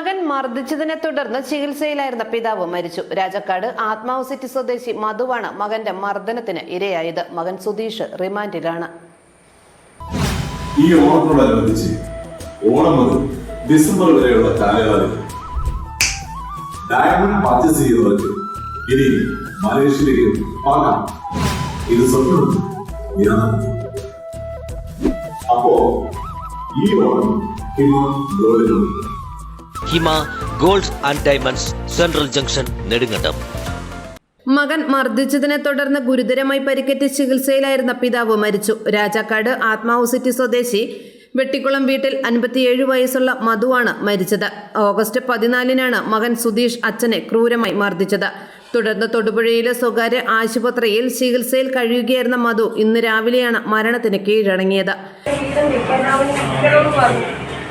മർദ്ദിച്ചതിനെ തുടർന്ന് ചികിത്സയിലായിരുന്ന പിതാവ് മരിച്ചു. രാജക്കാട് ആത്മാവ് സിറ്റി സ്വദേശി മധുവാണ് മകന്റെ മർദ്ദനത്തിന് ഇരയായത്. മകൻ സുധീഷ് റിമാൻഡിലാണ്. ഈ ഓണത്തോടനുബന്ധിച്ച് ഓണം മുതൽ ഡിസംബർ വരെയുള്ള കാലയളവിൽ ഡയമണ്ട് പർച്ചേസ് ചെയ്യുന്നവർക്ക് ഇനി മലേഷ്യയിലേക്ക് പാകാം. ഇത് സ്വപ്നം അപ്പോ ഈ Onam Hima ഗോൾഡിലുണ്ട് Hima gold and diamonds central junction Nedumkandam. മകൻ മർദ്ദിച്ചതിനെ തുടർന്ന് ഗുരുതരമായി പരിക്കേറ്റ് ചികിത്സയിലായിരുന്ന പിതാവ് മരിച്ചു. രാജാക്കാട് ആത്മാവ് സിറ്റി സ്വദേശി വെട്ടിക്കുളം വീട്ടിൽ അൻപത്തിയേഴ് വയസ്സുള്ള മധുവാണ് മരിച്ചത്. ഓഗസ്റ്റ് പതിനാലിനാണ് മകൻ സുധീഷ് അച്ഛനെ ക്രൂരമായി മർദ്ദിച്ചത്. തുടർന്ന് തൊടുപുഴയിലെ സ്വകാര്യ ആശുപത്രിയിൽ ചികിത്സയിൽ കഴിയുകയായിരുന്ന മധു ഇന്ന് രാവിലെയാണ് മരണത്തിന് കീഴടങ്ങിയത്.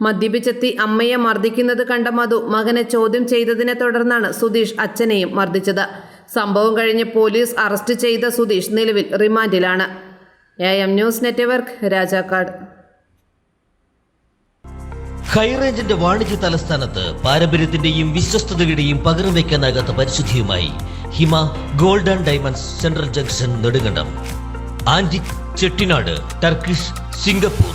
മദ്യപിച്ചെത്തി അമ്മയെ മർദ്ദിക്കുന്നത് കണ്ട മധു മകനെ ചോദ്യം ചെയ്തതിനെ തുടർന്നാണ് സുധീഷ് അച്ഛനെയും മർദ്ദിച്ചത്. സംഭവം കഴിഞ്ഞ് പോലീസ് അറസ്റ്റ് ചെയ്ത സുധീഷ് നിലവിൽ റിമാൻഡിലാണ്. A M news network Rajakkad. ഹൈറേഞ്ചിന്റെ വാണിജ്യ തലസ്ഥാനത്ത് പാരമ്പര്യത്തിന്റെയും വിശ്വസ്തതയുടെയും പകരം വയ്ക്കാനാകാത്ത പരിശുദ്ധിയുമായി Hima golden diamonds central junction Nedumkandam. Antique Chettinad Turkish Singapore.